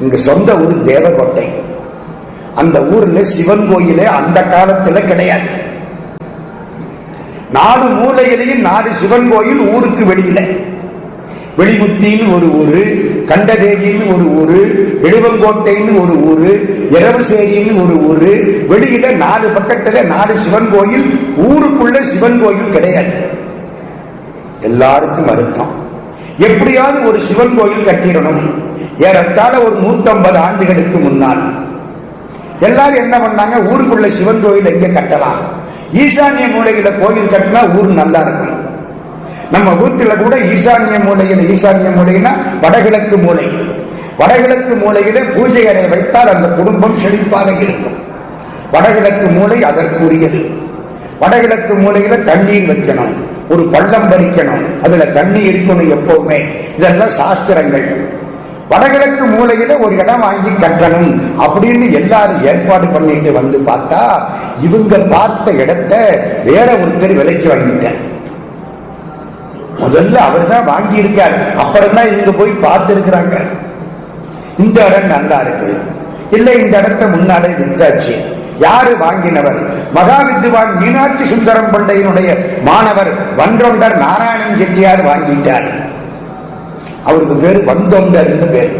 இங்க சொந்த ஊர் தேவகோட்டை. அந்த ஊர்ல சிவன் கோயிலே அந்த காலத்துல கிடையாது. நாலு மூலையிலையும் நாலு சிவன் கோயில் ஊருக்கு வெளியில. வெளிமுத்தின்னு ஒரு ஊரு கண்டதேவின்னு ஒரு ஊரு எழுவங்கோட்டைன்னு ஒரு ஊரு இரவுசேரின்னு ஒரு ஊரு வெளியில நாலு பக்கத்துல நாலு சிவன் கோயில் ஊருக்குள்ள சிவன் கோயில் கிடையாது. எல்லாருக்கும் அர்த்தம் எப்படியாவது ஒரு சிவன் கோயில் கட்டிடணும். ஏறத்தாழ ஒரு நூத்தம்பது ஆண்டுகளுக்கு முன்னால். எல்லாரும் என்ன பண்ணாங்க? ஊருக்குள்ள சிவன் கோயில் எங்க கட்டலாம்? ஈசானிய மூலையில கோயில் கட்டினா ஊர் நல்லா இருக்கும். நம்ம ஊத்துல கூட ஈசானிய மூலையில ஈசானிய மூலைனா வடகிழக்கு மூலை. வடகிழக்கு மூலையிலே பூஜை அறை வைத்தால் அந்த குடும்பம் செழிப்பாக இருக்கும். வடகிழக்கு மூலை அதற்குரியது. வடகிழக்கு மூலையில தண்ணீர் வைக்கணும். ஒரு பள்ளம் பறிக்கணும். அதுல தண்ணி இருக்கணும் எப்பவுமே. இதெல்லாம் சாஸ்திரங்கள். வடகிழக்கு மூலையில ஒரு இடம் வாங்கி கட்டணும் அப்படின்னு எல்லாரும் ஏற்பாடு பண்ணிட்டு வந்து பார்த்தா இவங்க பார்த்த இடத்த வேற ஒருத்தர் விலைக்கு வாங்கிட்டார். முதல்ல அவர் தான் வாங்கி இருக்காரு அப்புறம் தான் இவங்க போய் பார்த்துருக்கிறாங்க. இந்த இடம் நல்லா இருக்கு. இல்லை இந்த இடத்த முன்னாலே வித்தாச்சு. யாரு வாங்கினவர்? மகா வித்வான் மீனாட்சி சுந்தரம் பிள்ளையினுடைய மாணவர் வன்றொண்டர் நாராயணன் செட்டியார் வாங்கிட்டார். அவருக்கு பேரு வந்தொண்டர் பேர்.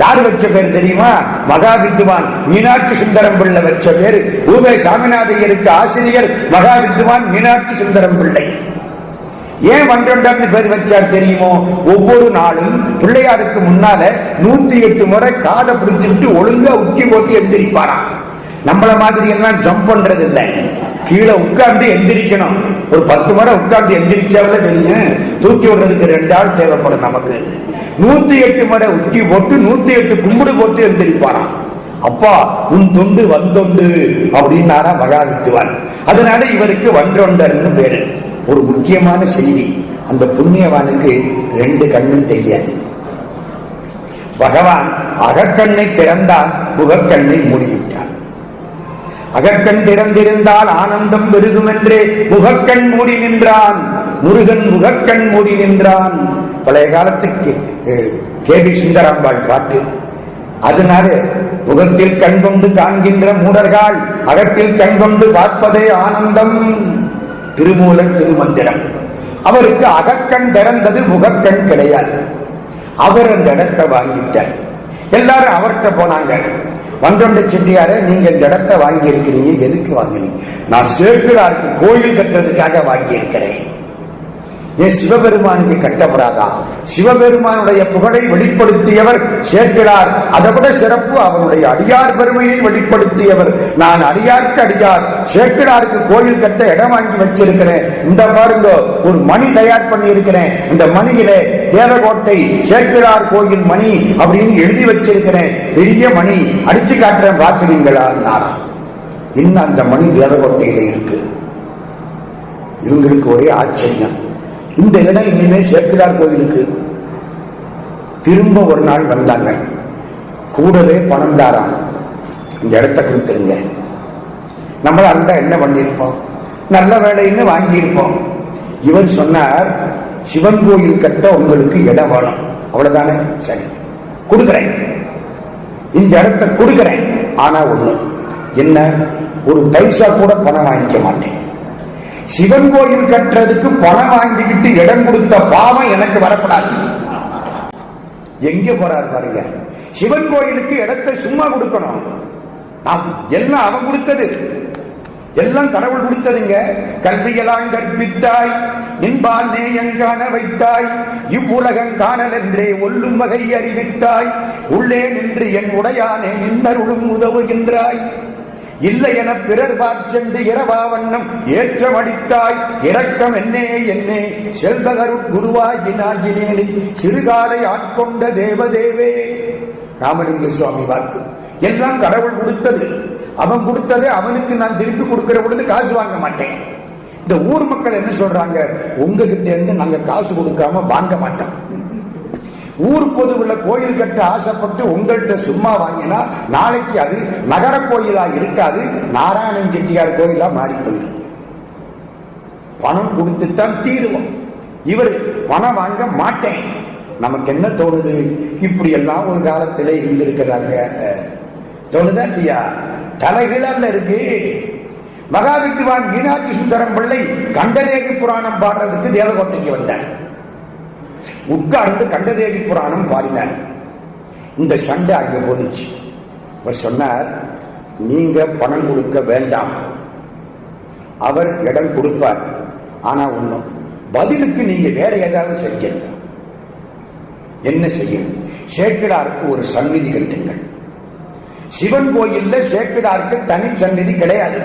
யாரு வச்ச பேர் தெரியுமா? மகா வித்வான் மீனாட்சி சுந்தரம் பிள்ளை வச்ச பேர். ஊவே சாமிநாதையருக்கு ஆசிரியர் மகா வித்வான் மீனாட்சி சுந்தரம் பிள்ளை ஏன் வன்றொண்டர்னு பேர் வச்சார் தெரியுமோ? ஒவ்வொரு நாளும் பிள்ளையாருக்கு முன்னால நூத்தி எட்டு முறை காதை பிடிச்சிட்டு ஒழுங்கா உக்கி போட்டு எந்திரிப்பாராம். நம்மள மாதிரி எல்லாம் ஜம்ப் பண்றது இல்லை கீழே உட்கார்ந்து எந்திரிக்கணும். ஒரு பத்து முறை உட்கார்ந்து எந்திரிச்சாவில தெரியும் தூக்கி விடுறதுக்கு ரெண்டு ஆள் தேவைப்படும் நமக்கு. நூத்தி எட்டு முறை உக்கி போட்டு நூத்தி எட்டு கும்பிடு போட்டு எந்திரிப்பாராம். அப்பா உன் தொண்டு வந்தொண்டு அப்படின்னாரா மகாவித்துவான் அதனால இவருக்கு வன்றொண்டர்னு பேரு. ஒரு முக்கியமான செய்தி. அந்த புண்ணியவானுக்கு ரெண்டு கண்ணும் தெரியாது. பகவான் அகக்கண்ணை திறந்தான் முகக்கண்ணை மூடிவிட்டான் அகக்கண் திறந்திருந்தால் ஆனந்தம் பெருகும் என்று முகக்கண் மூடி நின்றான். முருகன் முகக்கண் மூடி நின்றான். பழைய காலத்துக்கு கே பி சுந்தராம்பாள் பாட்டு. அதனால முகத்தில் கண் கொண்டு காண்கின்ற மூடர்கள் அகத்தில் கண் கொண்டு பார்ப்பதே ஆனந்தம். திருமூலர் திருமந்திரம். அவருக்கு அகக்கண் திறந்தது முகக்கண் கிடையாது. அவர் அந்த இடத்தை வாங்கிட்டார். எல்லாரும் அவர்கிட்ட போனாங்க. வந்தொண்ட செட்டியார நீங்க இந்த இடத்தை வாங்கி இருக்கிறீங்க எதுக்கு வாங்கினீங்க நான் சேர்க்கிறாருக்கு கோயில் கட்டுறதுக்காக வாங்கி இருக்கிறேன் ஏன் சிவபெருமானுக்கு கட்டப்படாதா? சிவபெருமானுடைய புகழை வெளிப்படுத்தியவர் சேர்க்கிறார் அதை விட சிறப்பு அவருடைய அடியார் பெருமையை வெளிப்படுத்தியவர். நான் அடியார்க்கு அடியார் சேர்க்கிறாருக்கு கோயில் கட்ட இடம் வாங்கி வச்சிருக்கிறேன். இந்த பாருங்க ஒரு மணி தயார் பண்ணி இருக்கிறேன் இந்த மணியிலே தேவகோட்டை சேர்க்கிறார் கோயில் மணி அப்படின்னு எழுதி வச்சிருக்கிறேன் பெரிய மணி அடிச்சு காட்டுறேன் பார்க்குறீங்களா நாரா இன்னும் அந்த மணி தேவகோட்டையில இருக்கு. இவங்களுக்கு ஒரே ஆச்சரியம். இந்த இடம் இனிமே சேர்க்கிறார் கோயிலுக்கு. திரும்ப ஒரு நாள் வந்தாங்க. கூடவே பணம் தாராம் இந்த இடத்த கொடுத்துருங்க. நம்மள அந்த என்ன பண்ணியிருப்போம்? நல்ல வேலைன்னு வாங்கியிருப்போம். இவர் சொன்னார் சிவன் கோயில் கட்ட உங்களுக்கு இடம் வேணும். அவ்வளவுதானே? சரி. கொடுக்கிறேன். இந்த இடத்த கொடுக்கிறேன். ஆனா ஒண்ணு என்ன? ஒரு பைசா கூட பணம் வாங்கிக்க மாட்டேன். சிவன் கோயில் கட்டுறதுக்கு பணம் வாங்கிக்கிட்டு இடம் கொடுத்த பாவம் எனக்கு வரப்படாது எங்க போறார் பாருங்க. சிவன் கோயிலுக்கு இடத்தை சும்மா கொடுக்கணும். நாம் எல்லாம் அவன் கொடுத்தது. எல்லாம் கடவுள் கொடுத்ததுங்க. கல்வியெல்லாம் கற்பித்தாய். நின்பால் நேயங்கான வைத்தாய்? இவ்வுலகம் காணலென்றே ஒல்லும் வகை அறிவித்தாய். உள்ளே நின்று என் உடையானே நின்னருளும் உதவுகின்றாய். இல்லை என பிறர் பாச்சென்று இரவா வண்ணம் ஏற்றம் அடித்தாய். இரக்கம் என்னே என்னே? செல்வகரு குருவாயினாகினேனே சிறுகாலை ஆட்கொண்ட தேவதேவே. ராமலிங்க சுவாமி வாக்கு. எல்லாம் கடவுள் கொடுத்தது. அவன் கொடுத்ததை அவனுக்கு நான் திருப்பி கொடுக்கிற பொழுது காசு வாங்க மாட்டேன். இந்த ஊர் மக்கள் என்ன சொல்றாங்க? உங்ககிட்ட இருந்து நாங்க காசு கொடுக்காம வாங்க மாட்டோம். ஊர் பொதுவில் கோயில் கட்ட ஆசைப்பட்டு உங்கள்கிட்ட சும்மா வாங்கினா நாளைக்கு அது நகர கோயிலா இருக்காது நாராயணன் செட்டியார் கோயிலா மாறி போயிடும். பணம் கொடுத்துத்தான் தீருவோம். இவர் பணம் வாங்க மாட்டேன். நமக்கு என்ன தோணுது? இப்படி எல்லாம் ஒரு காலத்திலே இருந்திருக்கிறாங்க. தோணுதா இல்லையா? தலைகீழல்ல இருக்கு. மகாவித்வான் மீனாட்சி சுந்தரம் பிள்ளை கண்டதேவி புராணம் பாடுறதுக்கு தேவகோட்டைக்கு வந்தார். உட்கார்ந்து கண்டதேவி புராணம் பாடினார். இந்த சண்டை அங்க போனுச்சு அவர் சொன்னார் நீங்க பணம் கொடுக்க வேண்டாம். அவர் இடம் கொடுப்பார். ஆனா ஒண்ணும். பதிலுக்கு நீங்க வேற ஏதாவது செஞ்சிருங்க என்ன செய்யும்? சேக்கிடாருக்கு ஒரு சந்நிதி கட்டுங்கள். சிவன் கோயில்ல சேக்கிடாருக்கு தனி சந்நிதி கிடையாது.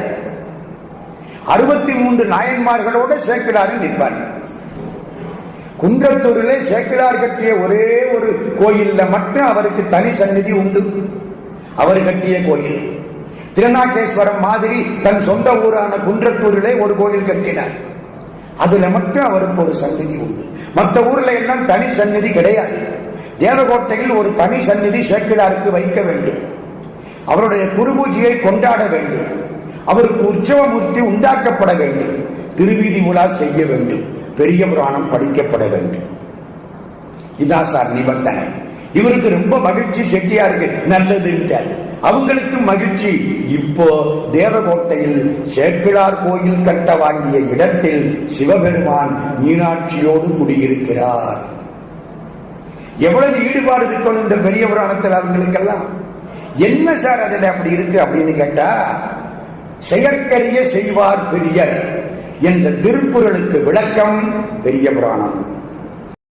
அறுபத்தி மூன்று நாயன்மார்களோட சேக்கிடாரு நிற்பார் குன்றத்தூரிலே சேக்கிடார் கட்டிய ஒரே ஒரு கோயில்ல மட்டும் அவருக்கு தனி சந்நிதி உண்டு. அவர் கட்டிய கோயில். திருநாகேஸ்வரம் மாதிரி தன் சொந்த ஊரான குன்றத்தூரிலே ஒரு கோயில் கட்டினார். அதுல மட்டும் அவருக்கு ஒரு சந்நிதி உண்டு. மற்ற ஊர்ல எல்லாம் தனி சந்நிதி கிடையாது. தேவகோட்டையில் ஒரு தனி சந்நிதி சேக்கிழாருக்கு வைக்க வேண்டும். அவருடைய குருபூஜியை கொண்டாட வேண்டும். அவருக்கு உற்சவமூர்த்தி உண்டாக்கப்பட வேண்டும். திருவீதி உலா செய்ய வேண்டும். பெரிய புராணம் படிக்கப்பட வேண்டும். இதான் சார் நிபந்தனை. இவருக்கு ரொம்ப மகிழ்ச்சி செட்டியாருக்கு நல்லதுன்றார் அவங்களுக்கு மகிழ்ச்சி. இப்போ தேவகோட்டையில் சேக்கிழார் கோயில் கட்ட வாங்கிய இடத்தில் சிவபெருமான் மீனாட்சியோடு குடியிருக்கிறார். எவ்வளவு ஈடுபாடு இருக்கணும் இந்த பெரிய புராணத்தில் அவங்களுக்கெல்லாம்? என்ன சார் அதில் அப்படி இருக்கு அப்படின்னு கேட்டா செயற்கரிய செய்வார் பெரியர். என்ற திருக்குறளுக்கு விளக்கம் பெரிய புராணம்.